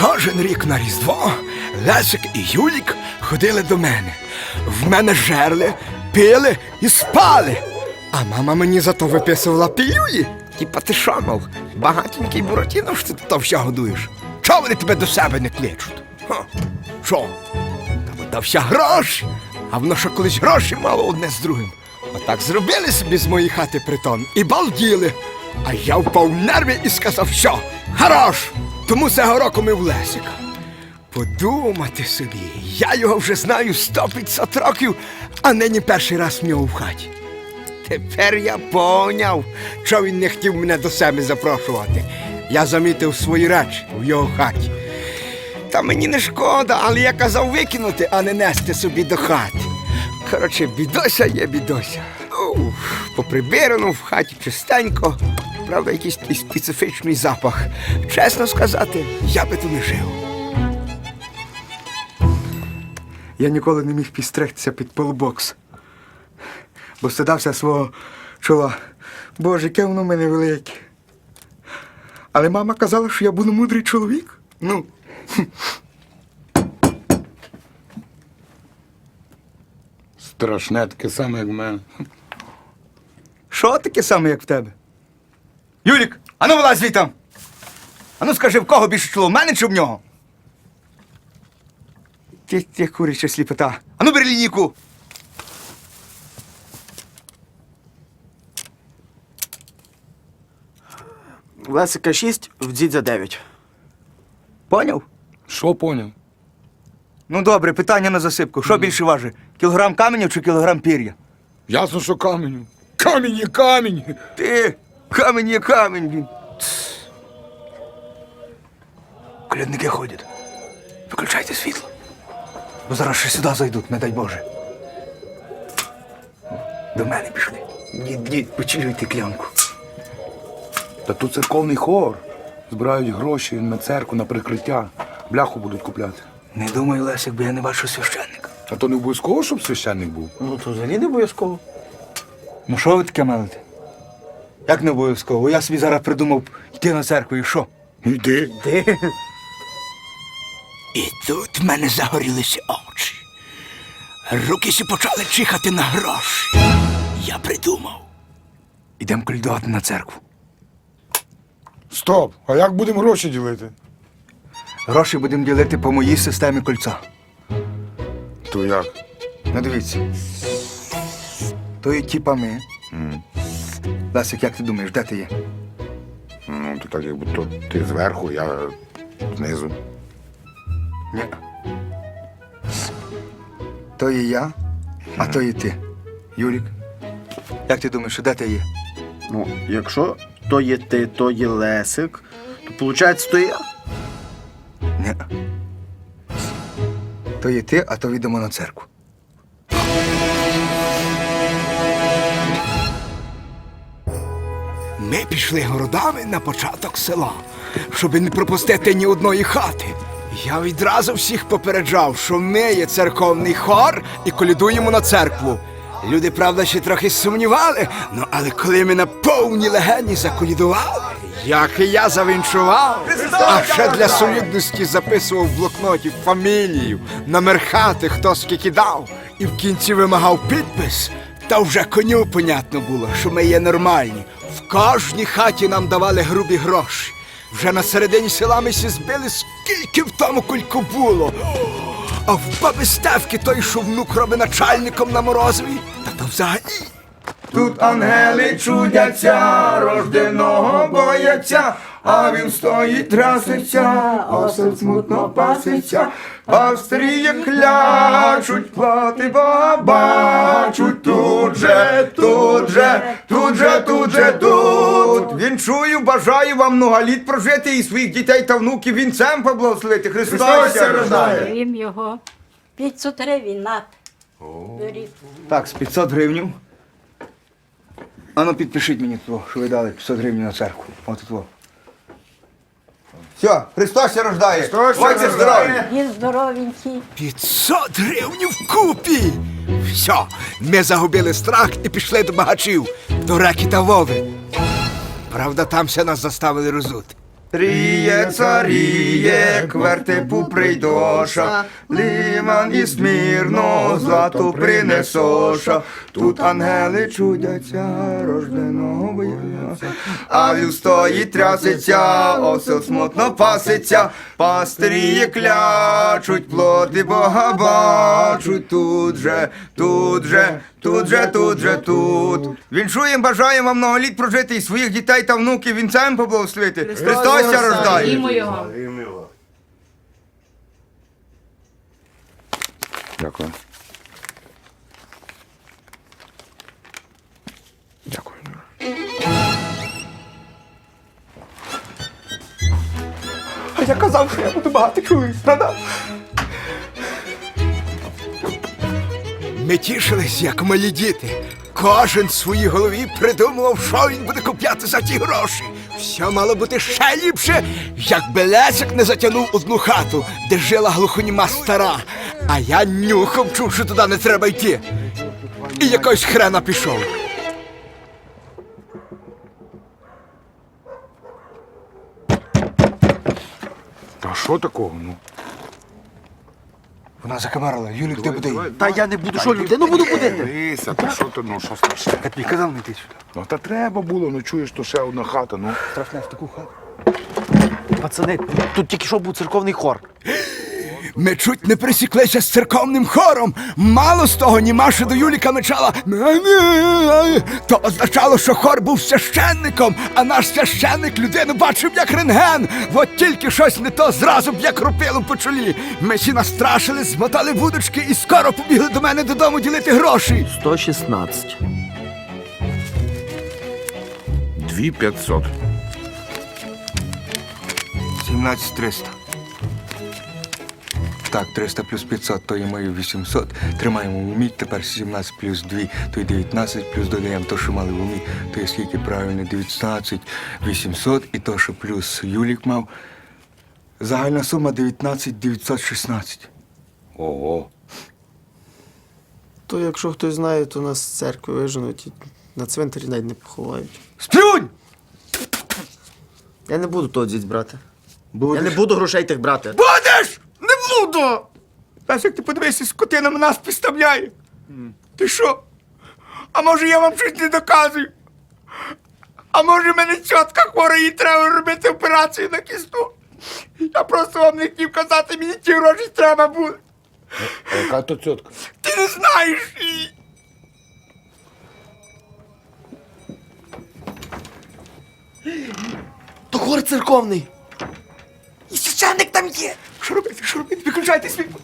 Кожен рік на Різдво Лесик і Юлік ходили до мене. В мене жерли, пили і спали. А мама мені зато виписувала пілюлі. Типа ти що, мов, багатенький Буратіно, що ти тут все годуєш? Чого вони тебе до себе не кличуть? Що? Та бо дався гроші, а воно що колись гроші мало одне з другим. Отак зробили собі з моєї хати притон і балділи. А я впав в нерви і сказав, що хорош! Тому цього року ми в Лесика. Подумати собі, я його вже знаю сто 500 років, а нині перший раз в нього в хаті. Тепер я поняв, що він не хотів мене до себе запрошувати. Я замітив свої речі в його хаті. Та мені не шкода, але я казав викинути, а не нести собі до хати. Коротше, бідося є бідося. Ну, поприбирано в хаті чистенько. Правда, якийсь такий специфічний запах. Чесно сказати, я би тут не жив. Я ніколи не міг підстригтися під полубокс, бо стидався свого чола. Боже, яке воно в мене велике. Але мама казала, що я буду мудрий чоловік. Ну, Страшне таке саме, як в мене. Що таке саме, як в тебе? Юлік, ану вилазь звітам! Ану скажи, в кого більше чоло, в мене чи в нього? Ти, ти куряча сліпота. Ану бери лінійку! Лесика 6, в дідзя 9. Поняв? Що поняв? Ну добре, питання на засипку. Що більше важить? Кілограм каменів чи кілограм пір'я? Ясно, що каменю. Камінь є камінь. Ти камінь є камінь. блін. Колядники ходять. Виключайте світло. Бо зараз ще сюди зайдуть, не дай Боже. До мене пішли. Дід, дід, почилюйте клянку. Та тут церковний хор. Збирають гроші на церкву, на прикриття. Бляху будуть купляти. Не думаю, Лесик, бо я не бачу священника. А то не обов'язково, щоб священник був. Ну, то взагалі не обов'язково. Ну що ви таке мелите? Як не обов'язково? Я собі зараз придумав йти на церкву і що? Йди. Ти? І тут в мене загорілися очі. Руки сі почали чихати на гроші. Я придумав. Ідемо колядувати на церкву. Стоп! А як будемо гроші ділити? Гроші будемо ділити по моїй системі кольця. То як? Ну дивіться. То є типа ми. Лесик, як ти думаєш, де ти є? Ну, то так якби то ти зверху, я знизу. Ні. То є я, а то є ти. Юрік. Як ти думаєш, де ти є? Ну, якщо то є ти, то є Лесик, то виходить, то я. Ні. То є ти, а то йдемо на церкву. Ми пішли городами на початок села, щоб не пропустити ні одної хати. Я відразу всіх попереджав, що ми є церковний хор і колядуємо на церкву. Люди, правда, ще трохи сумнівали, ну але коли ми на повній легені заколядували, як і я завінчував, а ще для солідності записував в блокноті фамілію, номер хати, хто скільки дав, і в кінці вимагав підпис. Та вже коню понятно було, що ми є нормальні. В кожній хаті нам давали грубі гроші. Вже на середині села ми сі збили, скільки в тому кульку було. А в баби Стевки той, що внук робить начальником на морозові, та то взагалі. Тут ангели чудяться, рожденого бояться, а він стоїть траситься, осел смутно паситься, Австрії клячуть, плати бачуть, тут же, тут же, тут же, тут же, тут. Він чую, бажаю вам много літ прожити і своїх дітей та внуків вінцем поблагословити. Христос ся рождає. Їм його 500 гривень над. Беріть. Так, з 500 гривнів. Ану, підпишіть мені того, що ви дали 500 гривень на церкву. От тут. Все, Христос ся рождає. Будьте здорові. Він здоровенький. 500 гривень вкупі. Все, ми загубили страх і пішли до багачів, до реки та вови. Правда, там все нас заставили розути. Тріє царіє, квертипу прийдоша, лиман і смірно злату принесоша. Тут ангели чудяться, рожденого бояться, а вів стоїть трясеться, осел смутно паситься, пастирі клячуть, плоти Бога бачуть тут же, тут же, тут же, тут же, тут. Віншуєм, бажаємо вам многоліт прожити і своїх дітей та внуків вінцем поблагословити. Христос ся рождає. Славімо його. Дякую. Дякую. А я казав, що я буду багато чоловік, правда? Ми тішились, як малі діти. Кожен в своїй голові придумував, що він буде купляти за ті гроші. Все мало бути ще ліпше, якби Лесик не затягнув одну хату, де жила глухоніма стара. А я нюхом чув, що туди не треба йти. І якось хрена пішов. Та що такого? Ну? Вона закамарила, Юлік, ти буде. Та я не буду, що людину буду будити. Дивися, та що ти, ну що страшне? Тобі казав не йти сюди. Ну та треба було, ну чуєш, то ще одна хата, ну. Страшне в таку хату. Пацани, тут тільки що був церковний хор. Ми чуть не присіклися з церковним хором. Мало з того, німаша до Юліка мечала. То означало, що хор був священником, а наш священник людину бачив, як рентген. От тільки щось не то зразу б як рупило по чолі. Ми всі настрашили, змотали вудочки і скоро побігли до мене додому ділити гроші. 116. 2500. 17300. Так, 300 плюс 500, то є мої 800. Тримаємо в умі. Тепер 17 плюс 2, то й 19, плюс додаємо то, що мали в умі, то є скільки правильно, 19, 800, і то, що плюс Юлік мав. Загальна сума 19 916. Ого. То якщо хтось знає, то нас з церкви виженуть і на цвинтарі навіть не поховають. Сплюнь! Я не буду того діть брати. Будеш? Я не буду грошей тих брати. Будеш! Буду! Та як ти подивися, скотина нас підставляє. Ти що? А може я вам щось не доказую? А може в мене чітка хвора, їй треба робити операцію на кісту? Я просто вам не хотів казати, мені ті гроші треба буде. А яка то цьотка? Ти не знаєш її. То хор церковний. І священник там є. Що робити? Що робити? Виключайте світло.